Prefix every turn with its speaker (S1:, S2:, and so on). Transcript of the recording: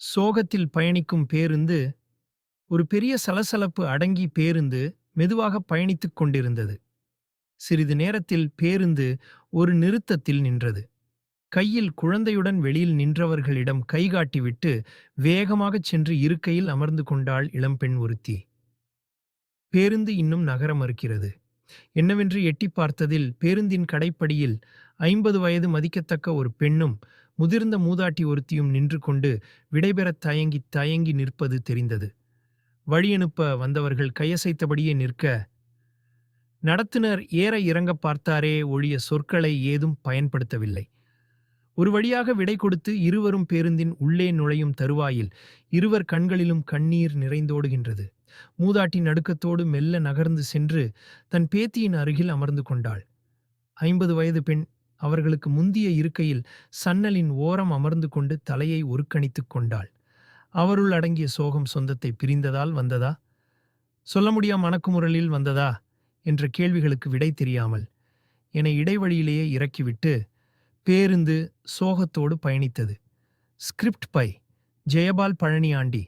S1: சோகத்தில் பயணிக்கும் பேருந்து ஒரு பெரிய சலசலப்பு அடங்கி பேருந்து மெதுவாக பயணித்துக் கொண்டிருந்தது. சிறிது நேரத்தில் பேருந்து ஒரு நிறுத்தத்தில் நின்றது. கையில் குழந்தையுடன் வெளியில் நின்றவர்களிடம் கைகாட்டிவிட்டு வேகமாகச் சென்று இருக்கையில் அமர்ந்து கொண்டாள் இளம்பெண் ஒருத்தி. பேருந்து இன்னும் நகர மறுக்கிறது. என்னவென்று எட்டி பார்த்ததில் பேருந்தின் கடைப்படியில் ஐம்பது வயது மதிக்கத்தக்க ஒரு பெண்ணும் முதிர்ந்த மூதாட்டி ஒருத்தியும் நின்று கொண்டு விடைபெறத் தயங்கி தயங்கி நிற்பது தெரிந்தது. வழியனுப்ப வந்தவர்கள் கையசைத்தபடியே நிற்க நடத்துனர் ஏற இறங்க பார்த்தாரே ஒழிய சொற்களை ஏதும் பயன்படுத்தவில்லை. ஒரு வழியாக விடை கொடுத்து இருவரும் பேருந்தின் உள்ளே நுழையும் தருவாயில் இருவர் கண்களிலும் கண்ணீர் நிறைந்தோடுகின்றது. மூதாட்டி நடுக்கத்தோடு மெல்ல நகர்ந்து சென்று தன் பேத்தியின் அருகில் அமர்ந்து கொண்டாள். ஐம்பது வயது பெண் அவர்களுக்கு முந்திய இருக்கையில் சன்னலின் ஓரம் அமர்ந்து கொண்டு தலையை ஒருக்கணித்துக் கொண்டாள். அவருள் அடங்கிய சோகம் சொந்தத்தை பிரிந்ததால் வந்ததா? சொல்ல முடியா மணக்குமுறலில் வந்ததா? என்ற கேள்விகளுக்கு விடை தெரியாமல் என்னை இடைவழியிலேயே இறக்கிவிட்டு பேருந்து சோகத்தோடு பயணித்தது. Script by Jayapal Palaniyandi.